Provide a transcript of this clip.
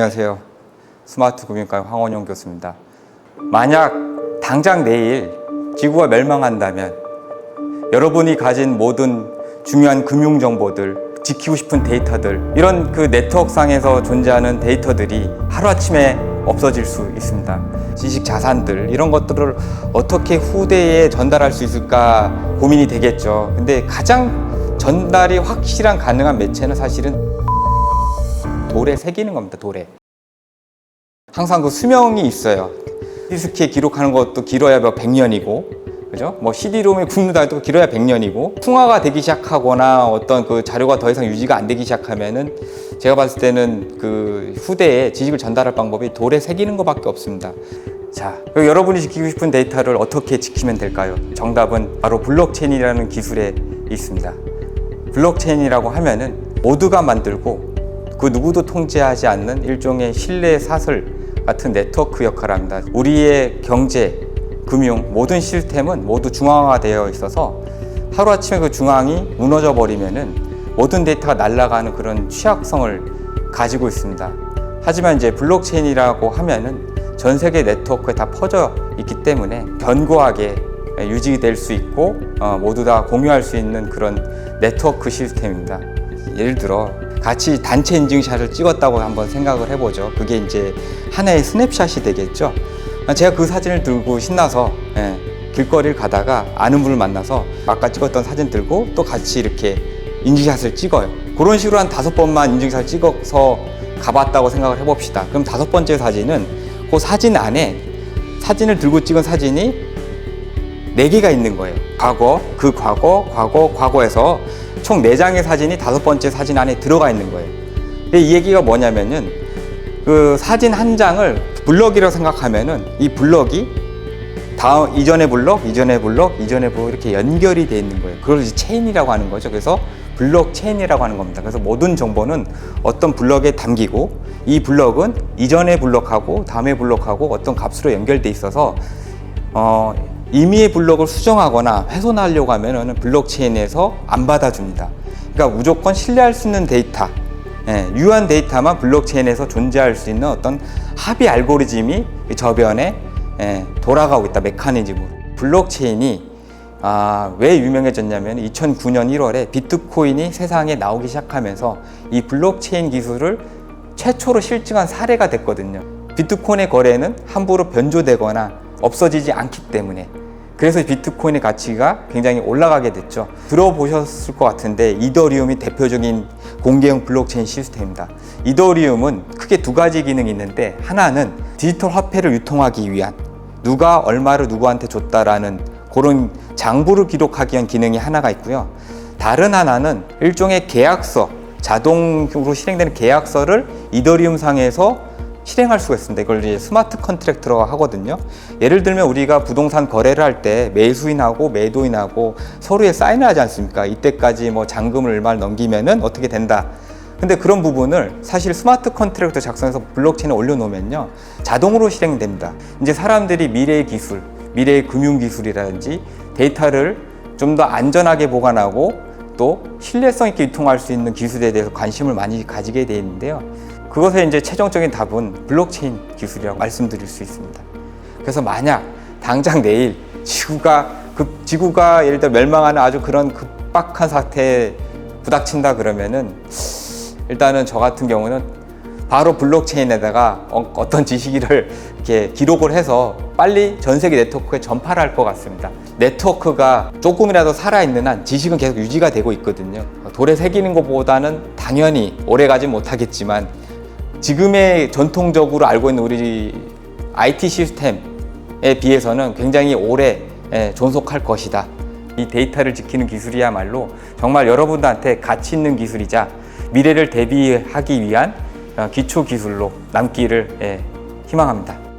안녕하세요. 스마트 금융가 황원용 교수입니다. 만약 당장 내일 지구가 멸망한다면 여러분이 가진 모든 중요한 금융 정보들, 지키고 싶은 데이터들, 이런 그 네트워크상에서 존재하는 데이터들이 하루아침에 없어질 수 있습니다. 지식 자산들, 이런 것들을 어떻게 후대에 전달할 수 있을까 고민이 되겠죠. 근데 가장 전달이 확실한 가능한 매체는 사실은 돌에 새기는 겁니다. 돌에. 항상 그 수명이 있어요. 디스크에 기록하는 것도 길어야 뭐 100년이고, 그죠? 뭐 CD롬에 굽는다 해도 길어야 100년이고, 풍화가 되기 시작하거나 어떤 그 자료가 더 이상 유지가 안 되기 시작하면은 제가 봤을 때는 그 후대에 지식을 전달할 방법이 돌에 새기는 것밖에 없습니다. 자, 그리고 여러분이 지키고 싶은 데이터를 어떻게 지키면 될까요? 정답은 바로 블록체인이라는 기술에 있습니다. 블록체인이라고 하면은 모두가 만들고 그 누구도 통제하지 않는 일종의 신뢰 사슬 같은 네트워크 역할을 합니다. 우리의 경제, 금융 모든 시스템은 모두 중앙화되어 있어서 하루아침에 그 중앙이 무너져 버리면은 모든 데이터가 날아가는 그런 취약성을 가지고 있습니다. 하지만 이제 블록체인이라고 하면은 전 세계 네트워크에 다 퍼져 있기 때문에 견고하게 유지될 수 있고 어, 모두 다 공유할 수 있는 그런 네트워크 시스템입니다. 예를 들어 같이 단체 인증샷을 찍었다고 한번 생각을 해보죠. 그게 이제 하나의 스냅샷이 되겠죠. 제가 그 사진을 들고 신나서 예, 길거리를 가다가 아는 분을 만나서 아까 찍었던 사진 들고 또 같이 이렇게 인증샷을 찍어요. 그런 식으로 한 다섯 번만 인증샷 찍어서 가봤다고 생각을 해봅시다. 그럼 다섯 번째 사진은 그 사진 안에 사진을 들고 찍은 사진이 네 개가 있는 거예요. 과거, 그 과거, 과거, 과거에서 총네 장의 사진이 다섯 번째 사진 안에 들어가 있는 거예요. 근데 이 얘기가 뭐냐면은 그 사진 한 장을 블럭이라고 생각하면은 이 블럭이 다음 이전의 블럭, 이전의 블럭, 이전의 블럭 이렇게 연결이 돼 있는 거예요. 그걸 이제 체인이라고 하는 거죠. 그래서 블록 체인이라고 하는 겁니다. 그래서 모든 정보는 어떤 블럭에 담기고 이 블럭은 이전의 블럭하고 다음의 블럭하고 어떤 값으로 연결돼 있어서 어, 임의의 블록을 수정하거나 훼손하려고 하면은 블록체인에서 안 받아줍니다. 그러니까 무조건 신뢰할 수 있는 데이터, 예, 유효한 데이터만 블록체인에서 존재할 수 있는 어떤 합의 알고리즘이 이 저변에 예, 돌아가고 있다 메커니즘으로. 블록체인이 아, 왜 유명해졌냐면 2009년 1월에 비트코인이 세상에 나오기 시작하면서 이 블록체인 기술을 최초로 실증한 사례가 됐거든요. 비트코인의 거래는 함부로 변조되거나 없어지지 않기 때문에 그래서 비트코인의 가치가 굉장히 올라가게 됐죠. 들어보셨을 것 같은데 이더리움이 대표적인 공개형 블록체인 시스템입니다. 이더리움은 크게 두 가지 기능이 있는데 하나는 디지털 화폐를 유통하기 위한 누가 얼마를 누구한테 줬다라는 그런 장부를 기록하기 위한 기능이 하나가 있고요. 다른 하나는 일종의 계약서, 자동으로 실행되는 계약서를 이더리움 상에서 실행할 수가 있습니다. 이걸 이제 스마트 컨트랙트라고 하거든요. 예를 들면 우리가 부동산 거래를 할 때 매수인하고 매도인하고 서로에 사인을 하지 않습니까? 이때까지 뭐 잔금을 얼마를 넘기면은 어떻게 된다. 근데 그런 부분을 사실 스마트 컨트랙트 작성해서 블록체인에 올려놓으면요. 자동으로 실행됩니다. 이제 사람들이 미래의 기술, 미래의 금융 기술이라든지 데이터를 좀 더 안전하게 보관하고 또 신뢰성 있게 유통할 수 있는 기술에 대해서 관심을 많이 가지게 되어 있는데요. 그것의 이제 최종적인 답은 블록체인 기술이라고 말씀드릴 수 있습니다. 그래서 만약 당장 내일 지구가 급 지구가 예를 들어 멸망하는 아주 그런 급박한 사태에 부닥친다 그러면은 일단은 저 같은 경우는 바로 블록체인에다가 어- 어떤 지식을 이렇게 기록을 해서 빨리 전 세계 네트워크에 전파를 할 것 같습니다. 네트워크가 조금이라도 살아있는 한 지식은 계속 유지가 되고 있거든요. 돌에 새기는 것보다는 당연히 오래 가지 못하겠지만 지금의 전통적으로 알고 있는 우리 IT 시스템에 비해서는 굉장히 오래 예, 존속할 것이다. 이 데이터를 지키는 기술이야말로 정말 여러분들한테 가치 있는 기술이자 미래를 대비하기 위한 어, 기초 기술로 남기를 예, 희망합니다.